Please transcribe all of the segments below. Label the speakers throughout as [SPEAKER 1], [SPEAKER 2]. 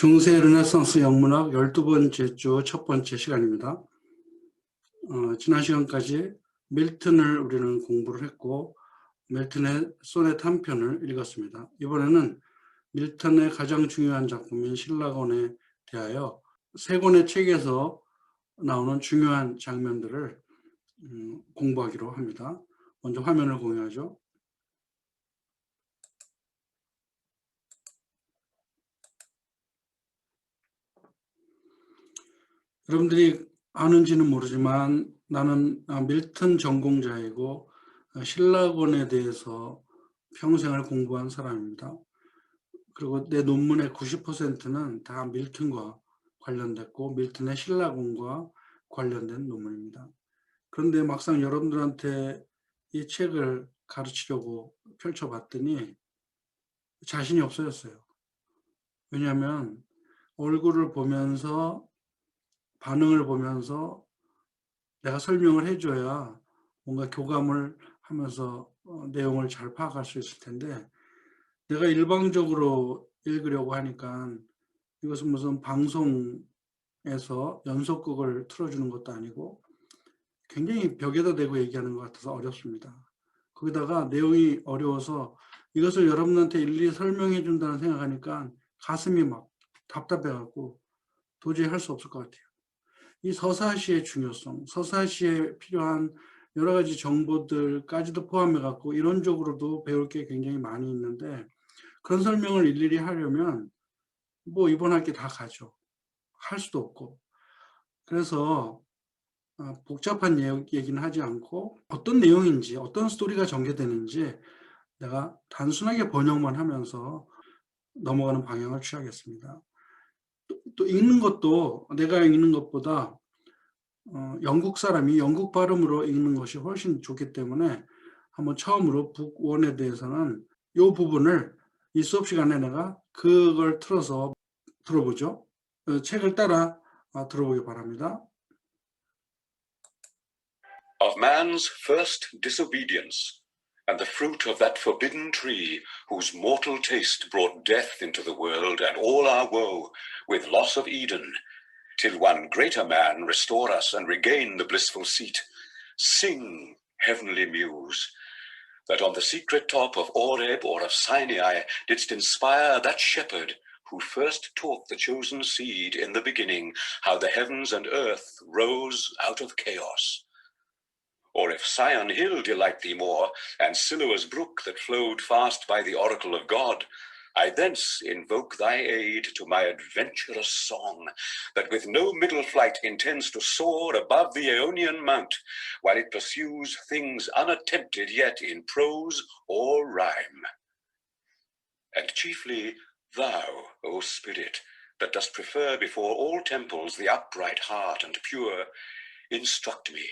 [SPEAKER 1] 중세 르네상스 영문학 12번째 주 첫 번째 시간입니다. 어, 지난 시간까지 밀턴을 우리는 공부를 했고 밀턴의 소넷 한 편을 읽었습니다. 이번에는 밀턴의 가장 중요한 작품인 신라곤에 대하여 세 권의 책에서 나오는 중요한 장면들을 음, 공부하기로 합니다. 먼저 화면을 공유하죠. 여러분들이 아는지는 모르지만 나는 아, 밀턴 전공자이고 아, 신라곤에 대해서 평생을 공부한 사람입니다. 그리고 내 논문의 90%는 다 밀턴과 관련됐고 밀턴의 신라곤과 관련된 논문입니다. 그런데 막상 여러분들한테 이 책을 가르치려고 펼쳐봤더니 자신이 없어졌어요. 왜냐하면 얼굴을 보면서 반응을 보면서 내가 설명을 해줘야 뭔가 교감을 하면서 어, 내용을 잘 파악할 수 있을 텐데 내가 일방적으로 읽으려고 하니까 이것은 무슨 방송에서 연속극을 틀어주는 것도 아니고 굉장히 벽에다 대고 얘기하는 것 같아서 어렵습니다. 거기다가 내용이 어려워서 이것을 여러분한테 일일이 설명해 준다는 생각하니까 가슴이 막 답답해갖고 도저히 할 수 없을 것 같아요. 이 서사시의 중요성, 서사시에 필요한 여러 가지 정보들까지도 포함해 갖고 이론적으로도 배울 게 굉장히 많이 있는데 그런 설명을 일일이 하려면 뭐 이번 학기 다 가죠. 할 수도 없고. 그래서 어, 복잡한 얘기는 하지 않고 어떤 내용인지 어떤 스토리가 전개되는지 내가 단순하게 번역만 하면서 넘어가는 방향을 취하겠습니다. 또, 또 읽는 것도 내가 읽는 것보다 어, 영국 사람이 영국 발음으로 읽는 것이 훨씬 좋기 때문에 한번 처음으로 북원에 대해서는 이 부분을 이 수업 시간에 내가 그걸 틀어서 들어보죠. 어, 책을 따라 어, 들어보기 바랍니다.
[SPEAKER 2] of man's first disobedience, and the fruit of that forbidden tree, whose mortal taste brought death into the world and all our woe, with loss of Eden, till one greater man restore us and regain the blissful seat. Sing, heavenly muse, that on the secret top of Oreb or of Sinai didst inspire that shepherd who first taught the chosen seed in the beginning how the heavens and earth rose out of chaos. Or if Sion hill delight thee more, and Siloa's brook that flowed fast by the oracle of God, I thence invoke thy aid to my adventurous song, that with no middle flight intends to soar above the Aeonian mount, while it pursues things unattempted yet in prose or rhyme. And chiefly thou, O Spirit, that dost prefer before all temples the upright heart and pure, instruct me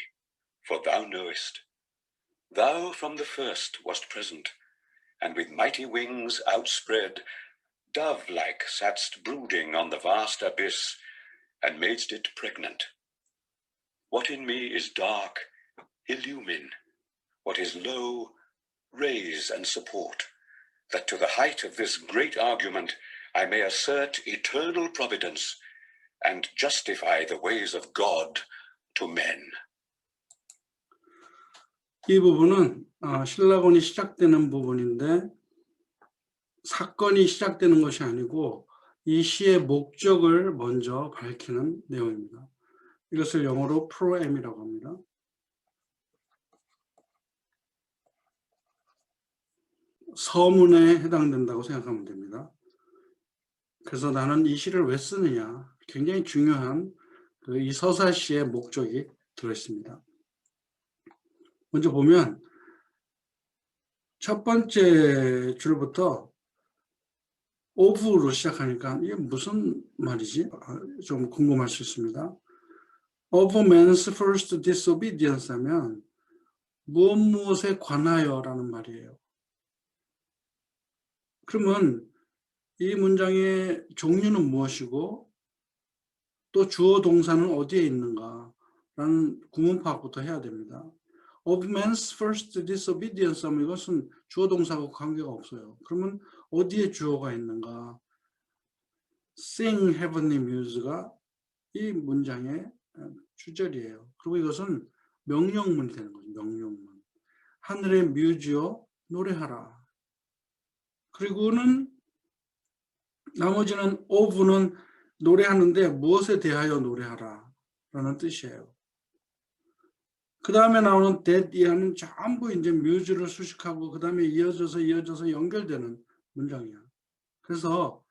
[SPEAKER 2] for thou knowest. Thou from the first wast present, and with mighty wings outspread, dove like satst brooding on the vast abyss, and madest it pregnant. What in me is dark, illumine. What is low, raise and support, that to the height of this great argument I may assert eternal providence and justify the ways of God to men.
[SPEAKER 1] 이 부분은 어, 신라곤이 시작되는 부분인데 사건이 시작되는 것이 아니고 이 시의 목적을 먼저 밝히는 내용입니다. 이것을 영어로 프로엠이라고 합니다. 서문에 해당된다고 생각하면 됩니다. 그래서 나는 이 시를 왜 쓰느냐 굉장히 중요한 그 이 서사시의 목적이 들어있습니다. 먼저 보면 첫 번째 줄부터 오브로 시작하니까 이게 무슨 말이지? 아, 좀 궁금할 수 있습니다. Of man's first disobedience 하면 무엇 무엇에 관하여 라는 말이에요. 그러면 이 문장의 종류는 무엇이고 또 주어 동사는 어디에 있는가 라는 구문 파악부터 해야 됩니다. Man's first disobedience 하면 이것은 주어 동사하고 관계가 없어요. 그러면 어디에 주어가 있는가? sing heavenly muse가 이 문장의 어, 주절이에요. 그리고 이것은 명령문이 되는 거죠. 명령문. 하늘의 뮤즈여 노래하라. 그리고는 나머지는 오브는 노래하는데 무엇에 대하여 노래하라 라는 뜻이에요. 그 다음에 나오는 이하는 전부 이제 뮤즈를 수식하고 그 다음에 이어져서 이어져서 연결되는 문장이야. 그래서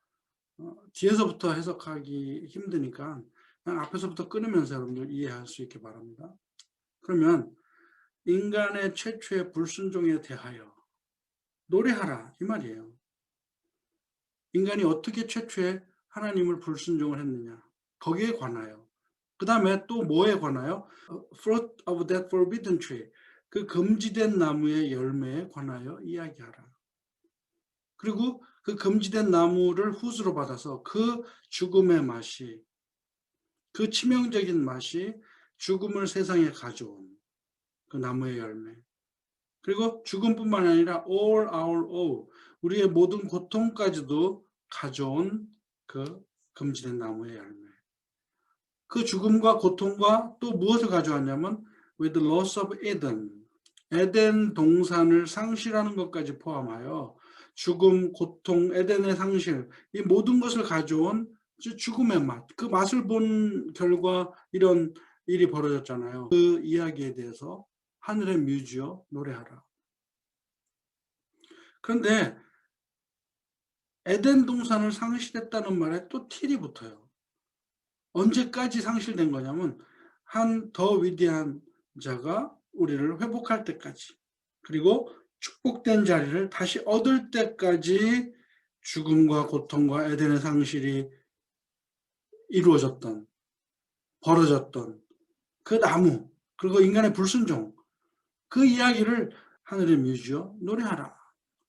[SPEAKER 1] 어, 뒤에서부터 해석하기 힘드니까 앞에서부터 끊으면서 여러분들 이해할 수 있게 바랍니다. 그러면 인간의 최초의 불순종에 대하여 노래하라 이 말이에요. 인간이 어떻게 최초에 하나님을 불순종을 했느냐 거기에 관하여 그 다음에 또 뭐에 관하여 어, fruit of that forbidden tree 그 금지된 나무의 열매에 관하여 이야기하라. 그리고 그 금지된 나무를 후수로 받아서 그 죽음의 맛이 그 치명적인 맛이 죽음을 세상에 가져온 그 나무의 열매. 그리고 죽음뿐만 아니라 all our all 우리의 모든 고통까지도 가져온 그 금지된 나무의 열매. 그 죽음과 고통과 또 무엇을 가져왔냐면 with the loss of Eden 에덴 동산을 상실하는 것까지 포함하여 죽음, 고통, 에덴의 상실 이 모든 것을 가져온 죽음의 맛. 그 맛을 본 결과 이런 일이 벌어졌잖아요. 그 이야기에 대해서 하늘의 뮤지어 노래하라. 그런데 에덴 동산을 상실했다는 말에 또 틸이 붙어요. 언제까지 상실된 거냐면 한 더 위대한 자가 우리를 회복할 때까지 그리고 축복된 자리를 다시 얻을 때까지 죽음과 고통과 에덴의 상실이 이루어졌던 벌어졌던 그 나무 그리고 인간의 불순종 그 이야기를 하늘의 뮤지어 노래하라.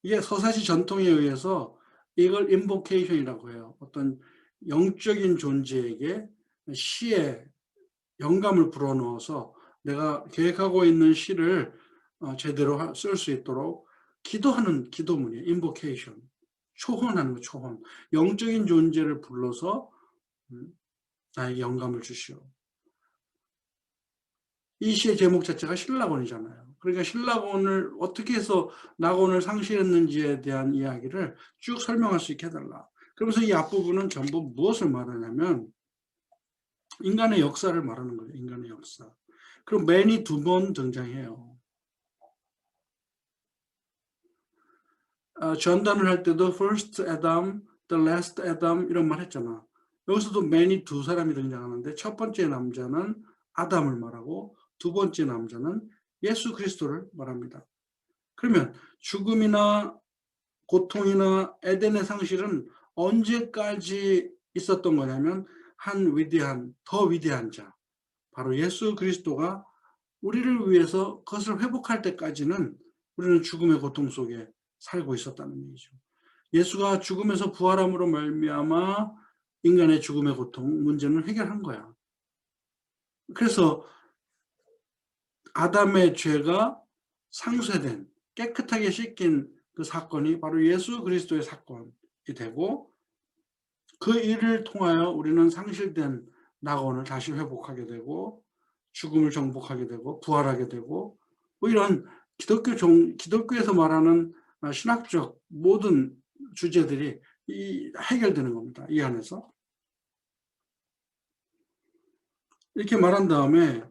[SPEAKER 1] 이게 서사시 전통에 의해서 이걸 인보케이션이라고 해요. 어떤 영적인 존재에게 시에 영감을 불어넣어서 내가 계획하고 있는 시를 어, 제대로 쓸 수 있도록 기도하는 기도문이에요. 인보케이션. 초혼하는 거 초혼. 영적인 존재를 불러서 음, 나에게 영감을 주시오. 이 시의 제목 자체가 신라곤이잖아요. 그러니까 신라곤을 어떻게 해서 낙원을 상실했는지에 대한 이야기를 쭉 설명할 수 있게 해달라. 그러면서 이 앞부분은 전부 무엇을 말하냐면 인간의 역사를 말하는 거예요. 인간의 역사. 그럼 맨이 두 번 등장해요. 어, 전단을 할 때도 first Adam, the last Adam 이런 말 했잖아. 여기서도 맨이 두 사람이 등장하는데 첫 번째 남자는 아담을 말하고 두 번째 남자는 예수 그리스도를 말합니다. 그러면 죽음이나 고통이나 에덴의 상실은 언제까지 있었던 거냐면 한 위대한 더 위대한 자 바로 예수 그리스도가 우리를 위해서 그것을 회복할 때까지는 우리는 죽음의 고통 속에 살고 있었다는 얘기죠. 예수가 죽음에서 부활함으로 말미암아 인간의 죽음의 고통 문제는 해결한 거야. 그래서 아담의 죄가 상쇄된 깨끗하게 씻긴 그 사건이 바로 예수 그리스도의 사건이 되고 그 일을 통하여 우리는 상실된 낙원을 다시 회복하게 되고 죽음을 정복하게 되고 부활하게 되고 뭐 이런 기독교 종 기독교에서 말하는 신학적 모든 주제들이 이 해결되는 겁니다. 이 안에서 이렇게 말한 다음에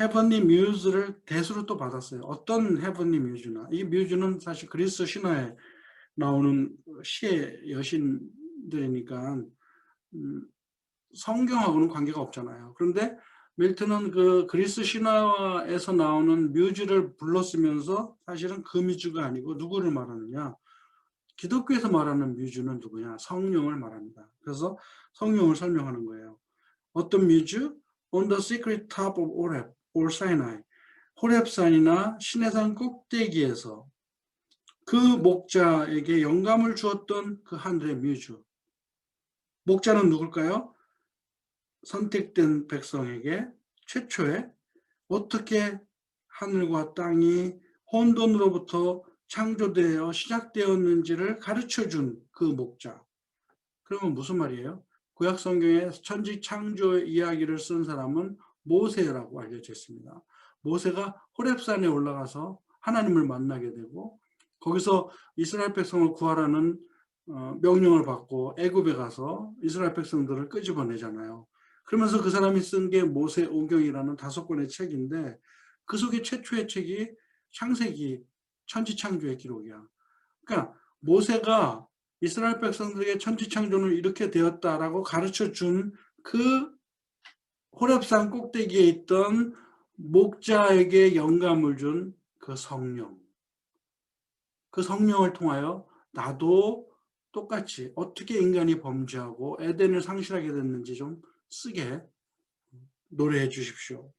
[SPEAKER 1] 헤븐리 뮤즈를 대수로 또 받았어요. 어떤 헤븐리 뮤즈나 이 뮤즈는 사실 그리스 신화에 나오는 시의 여신들이니까 음, 성경하고는 관계가 없잖아요. 그런데 밀턴은 그 그리스 신화에서 나오는 뮤즈를 불렀으면서 사실은 그 뮤즈가 아니고 누구를 말하느냐? 기독교에서 말하는 뮤즈는 누구냐? 성령을 말합니다. 그래서 성령을 설명하는 거예요. 어떤 뮤즈? On the secret top of Oreb, or Sinai. 호렙산이나 시내산 꼭대기에서 그 목자에게 영감을 주었던 그 하늘의 뮤즈. 목자는 누굴까요? 선택된 백성에게 최초에 어떻게 하늘과 땅이 혼돈으로부터 창조되어 시작되었는지를 가르쳐 준 그 목자. 그러면 무슨 말이에요? 구약 성경에 천지 창조 이야기를 쓴 사람은 모세라고 알려져 있습니다. 모세가 호렙산에 올라가서 하나님을 만나게 되고 거기서 이스라엘 백성을 구하라는 어, 명령을 받고 애굽에 가서 이스라엘 백성들을 끄집어내잖아요. 그러면서 그 사람이 쓴 게 모세 오경이라는 다섯 권의 책인데 그 속에 최초의 책이 창세기 천지창조의 기록이야. 그러니까 모세가 이스라엘 백성들에게 천지창조는 이렇게 되었다라고 가르쳐 준 그 호렙산 꼭대기에 있던 목자에게 영감을 준 그 성령. 그 성령을 통하여 나도 똑같이 어떻게 인간이 범죄하고 에덴을 상실하게 됐는지 좀 쓰게 노래해 주십시오.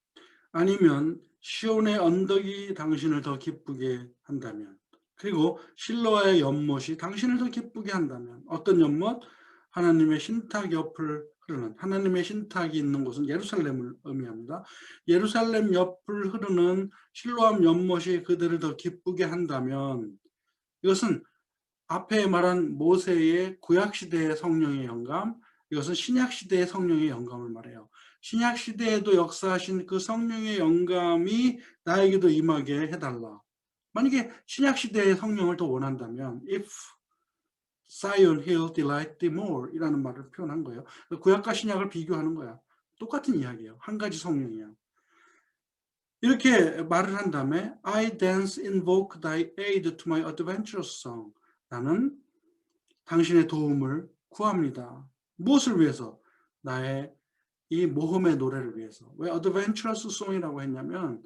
[SPEAKER 1] 아니면 시온의 언덕이 당신을 더 기쁘게 한다면 그리고 실로와의 연못이 당신을 더 기쁘게 한다면 어떤 연못? 하나님의 신탁 옆을 흐르는 하나님의 신탁이 있는 곳은 예루살렘을 의미합니다. 예루살렘 옆을 흐르는 실로암 연못이 그들을 더 기쁘게 한다면 이것은 앞에 말한 모세의 구약 시대의 성령의 영감, 이것은 신약 시대의 성령의 영감을 말해요. 신약 시대에도 역사하신 그 성령의 영감이 나에게도 임하게 해달라. 만약에 신약 시대의 성령을 더 원한다면, if Zion Hill delight thee more 이라는 말을 표현한 거예요. 구약과 신약을 비교하는 거야. 똑같은 이야기예요. 한 가지 성령이야. 이렇게 말을 한 다음에 I dance invoke thy aid to my adventurous song. 나는 당신의 도움을 구합니다. 무엇을 위해서? 나의 이 모험의 노래를 위해서. 왜 adventurous song이라고 했냐면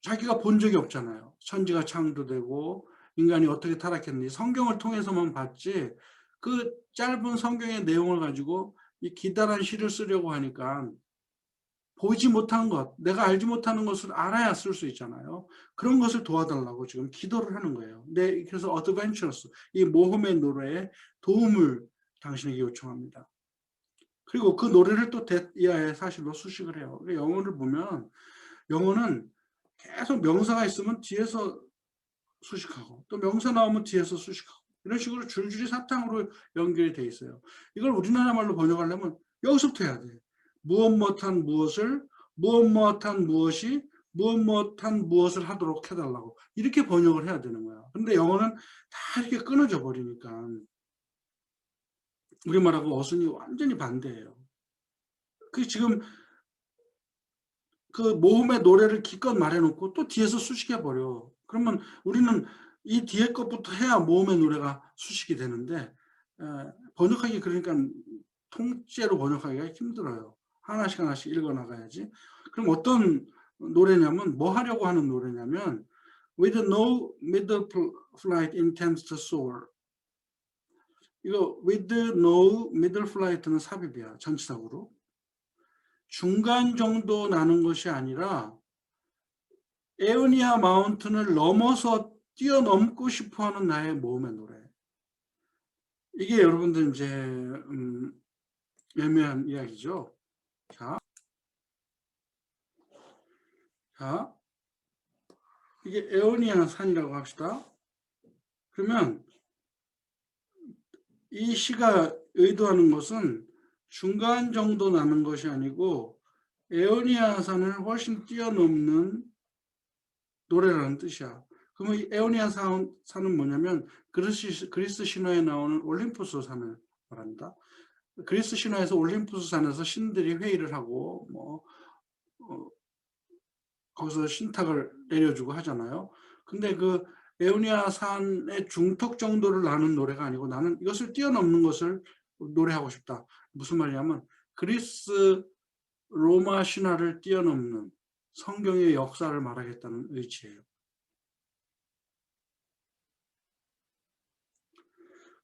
[SPEAKER 1] 자기가 본 적이 없잖아요. 천지가 창조되고 인간이 어떻게 타락했는지 성경을 통해서만 봤지 그 짧은 성경의 내용을 가지고 이 기다란 시를 쓰려고 하니까 보지 못한 것, 내가 알지 못하는 것을 알아야 쓸 수 있잖아요. 그런 것을 도와달라고 지금 기도를 하는 거예요. 네, 그래서 어드벤처러스, 이 모험의 노래에 도움을 당신에게 요청합니다. 그리고 그 노래를 또 대이하의 사실로 수식을 해요. 영어를 보면 영어는 계속 명사가 있으면 뒤에서 수식하고 또 명사 나오면 뒤에서 수식하고 이런 식으로 줄줄이 사탕으로 연결이 돼 있어요. 이걸 우리나라 말로 번역하려면 여기서부터 해야 돼. 무엇 못한 무엇을 무엇 못한 무엇이 무엇 못한 무엇을 하도록 해달라고 이렇게 번역을 해야 되는 거야. 근데 영어는 다 이렇게 끊어져 버리니까 우리말하고 어순이 완전히 반대예요. 그 지금 그 모험의 노래를 기껏 말해놓고 또 뒤에서 수식해 버려. 그러면 우리는 이 뒤에 것부터 해야 모험의 노래가 수식이 되는데 에, 번역하기 그러니까 통째로 번역하기가 힘들어요. 하나씩 하나씩 읽어 나가야지. 그럼 어떤 노래냐면 뭐 하려고 하는 노래냐면 with no middle flight intends to soar. 이거 with no middle flight는 삽입이야 전치사구로. 중간 정도 나는 것이 아니라 에오니아 마운틴을 넘어서 뛰어넘고 싶어하는 나의 모험의 노래. 이게 여러분들 이제 음, 애매한 이야기죠. 자, 자, 이게 에오니아 산이라고 합시다. 그러면 이 시가 의도하는 것은 중간 정도 나는 것이 아니고 에오니아 산을 훨씬 뛰어넘는 노래라는 뜻이야. 그러면 이 에오니아 산, 산은 뭐냐면 그리스, 신화에 나오는 올림푸스 산을 말합니다. 그리스 신화에서 올림푸스 산에서 신들이 회의를 하고 뭐 어, 거기서 신탁을 내려주고 하잖아요. 근데 그 에오니아 산의 중턱 정도를 나는 노래가 아니고 나는 이것을 뛰어넘는 것을 노래하고 싶다. 무슨 말이냐면 그리스 로마 신화를 뛰어넘는 성경의 역사를 말하겠다는 의지예요.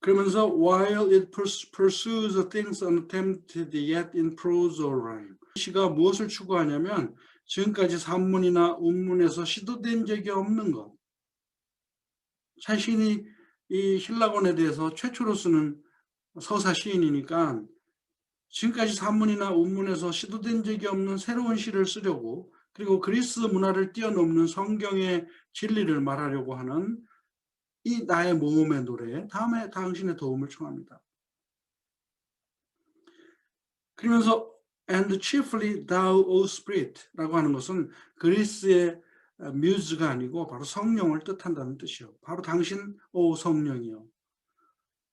[SPEAKER 1] 그러면서 while it pursues things unattempted yet in prose or rhyme. 시가 무엇을 추구하냐면 지금까지 산문이나 운문에서 시도된 적이 없는 것. 자신이 이 신라곤에 대해서 최초로 쓰는 서사 시인이니까 지금까지 산문이나 운문에서 시도된 적이 없는 새로운 시를 쓰려고 그리고 그리스 문화를 뛰어넘는 성경의 진리를 말하려고 하는 이 나의 모험의 노래 다음에 당신의 도움을 청합니다. 그러면서 and chiefly thou, O Spirit라고 하는 것은 그리스의 어, 뮤즈가 아니고 바로 성령을 뜻한다는 뜻이요. 바로 당신, 오 성령이요.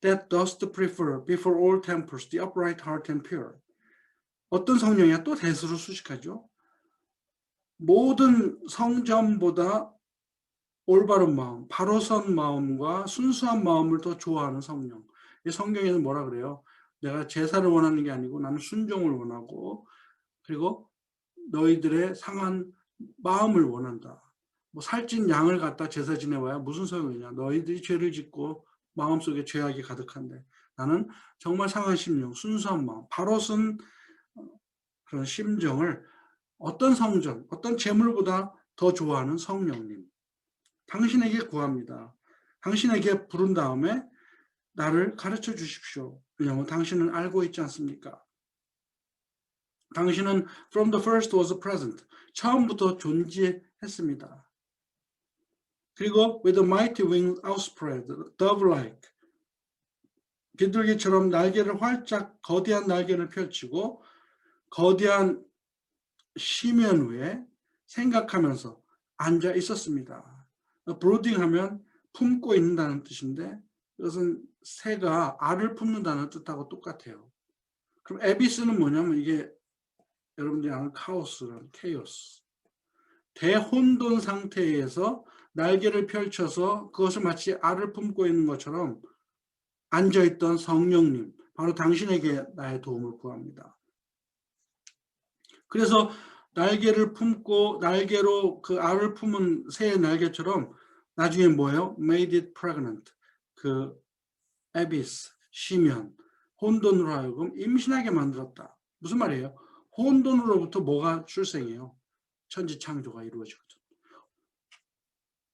[SPEAKER 1] That dost prefer before all tempers the upright heart and pure. 어떤 성령이야? 또 대수로 수식하죠. 모든 성전보다 올바른 마음, 바로 선 마음과 순수한 마음을 더 좋아하는 성령. 이 성경에는 뭐라 그래요? 내가 제사를 원하는 게 아니고 나는 순종을 원하고 그리고 너희들의 상한 마음을 원한다. 뭐 살찐 양을 갖다 제사 지내봐야 무슨 소용이냐. 너희들이 죄를 짓고 마음속에 죄악이 가득한데 나는 정말 상한 심령, 순수한 마음, 바로 쓴 그런 심정을 어떤 성전, 어떤 재물보다 더 좋아하는 성령님. 당신에게 구합니다. 당신에게 부른 다음에 나를 가르쳐 주십시오. 왜냐하면 당신은 알고 있지 않습니까? 당신은 from the first was present. 처음부터 존재했습니다. 그리고 with a mighty wings outspread, dove-like. 비둘기처럼 날개를 활짝 거대한 날개를 펼치고 거대한 심연 위에 생각하면서 앉아 있었습니다. 브로딩 하면 품고 있는다는 뜻인데 이것은 새가 알을 품는다는 뜻하고 똑같아요. 그럼 에비스는 뭐냐면 이게 여러분들이 아는 카오스라는 케이오스. 대혼돈 상태에서 날개를 펼쳐서 그것을 마치 알을 품고 있는 것처럼 앉아있던 성령님, 바로 당신에게 나의 도움을 구합니다. 그래서 날개를 품고 날개로 그 알을 품은 새의 날개처럼 나중에 뭐예요? Made it pregnant. 그 에비스, 시면, 혼돈으로 하여금 임신하게 만들었다. 무슨 말이에요? 혼돈으로부터 뭐가 출생해요? 천지 창조가 이루어지거든.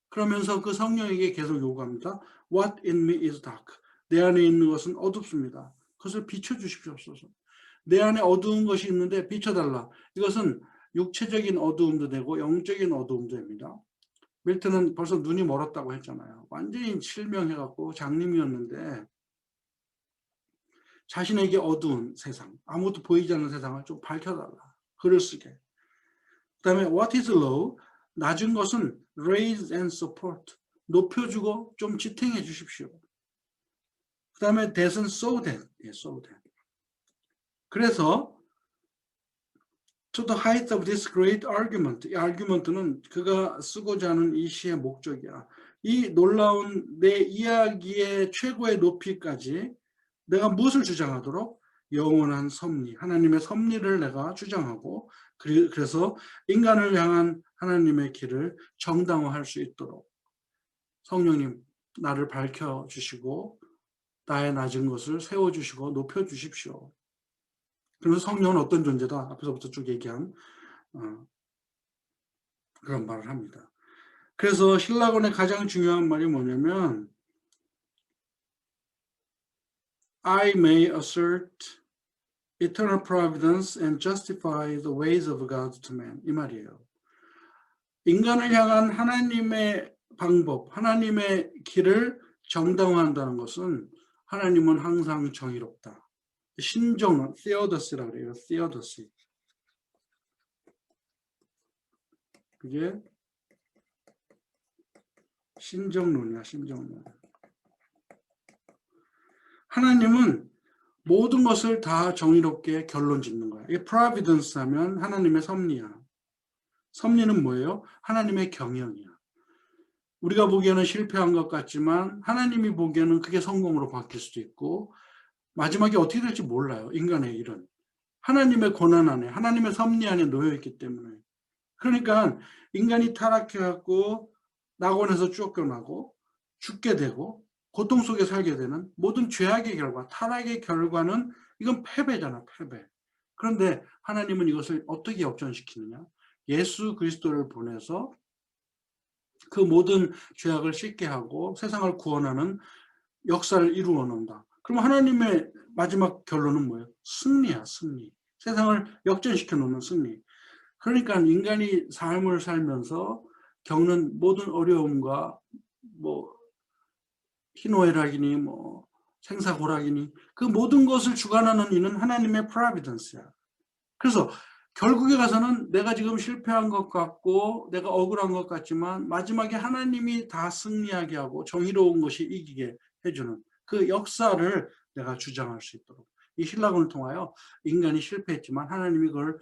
[SPEAKER 1] 그러면서 그 성령에게 계속 요구합니다. What in me is dark. 내 안에 있는 것은 어둡습니다. 그것을 비춰주십시옵소서. 내 안에 어두운 것이 있는데 비춰달라. 이것은 육체적인 어두움도 되고 영적인 어두움도 됩니다. 밀트는 벌써 눈이 멀었다고 했잖아요. 완전히 실명해갖고 장님이었는데 자신에게 어두운 세상, 아무것도 보이지 않는 세상을 좀 밝혀달라. 글을 쓰게. 그 다음에 what is low? 낮은 것은 raise and support. 높여주고 좀 지탱해 주십시오. 그 다음에 that은 so that. 예, so that. 그래서 to the height of this great argument. 이 argument는 그가 쓰고자 하는 이 시의 목적이야. 이 놀라운 내 이야기의 최고의 높이까지 내가 무엇을 주장하도록 영원한 섭리, 하나님의 섭리를 내가 주장하고 그래서 인간을 향한 하나님의 길을 정당화할 수 있도록 성령님 나를 밝혀 주시고 나의 낮은 것을 세워 주시고 높여 주십시오. 그러면 성령은 어떤 존재다? 앞에서부터 쭉 얘기한 어, 그런 말을 합니다. 그래서 신라곤의 가장 중요한 말이 뭐냐면 I may assert eternal providence and justify the ways of God to man. 이 말이에요. 인간을 향한 하나님의 방법, 하나님의 길을 정당화한다는 것은 하나님은 항상 정의롭다. 신정론, theodos라고 그래요. theodosy. 그게 신정론이야, 신정론. 하나님은 모든 것을 다 정의롭게 결론 짓는 거야. 이 providence 하면 하나님의 섭리야. 섭리는 뭐예요? 하나님의 경영이야. 우리가 보기에는 실패한 것 같지만 하나님이 보기에는 그게 성공으로 바뀔 수도 있고 마지막에 어떻게 될지 몰라요. 인간의 일은. 하나님의 권한 안에, 하나님의 섭리 안에 놓여 있기 때문에. 그러니까 인간이 타락해갖고 낙원에서 쫓겨나고 죽게 되고 고통 속에 살게 되는 모든 죄악의 결과, 타락의 결과는 이건 패배잖아, 패배. 그런데 하나님은 이것을 어떻게 역전시키느냐? 예수 그리스도를 보내서 그 모든 죄악을 씻게 하고 세상을 구원하는 역사를 이루어 놓는다. 그럼 하나님의 마지막 결론은 뭐예요? 승리야, 승리. 세상을 역전시켜 놓는 승리. 그러니까 인간이 삶을 살면서 겪는 모든 어려움과 뭐 희노애락이니 뭐 생사고락이니 그 모든 것을 주관하는 이는 하나님의 프라비던스야. 그래서 결국에 가서는 내가 지금 실패한 것 같고 내가 억울한 것 같지만 마지막에 하나님이 다 승리하게 하고 정의로운 것이 이기게 해주는 그 역사를 내가 주장할 수 있도록 이 신라군을 통하여 인간이 실패했지만 하나님이 그걸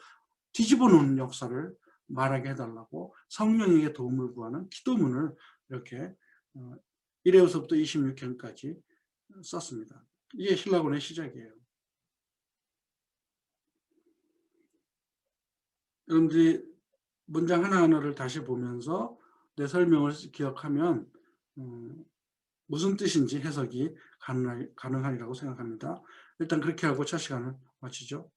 [SPEAKER 1] 뒤집어 놓는 역사를 말하게 해달라고 성령에게 도움을 구하는 기도문을 이렇게 1회부터 26편까지 썼습니다. 이게 신라군의 시작이에요. 여러분들이 문장 하나하나를 다시 보면서 내 설명을 기억하면 음, 무슨 뜻인지 해석이 가능하리라고 생각합니다. 일단 그렇게 하고 첫 시간을 마치죠.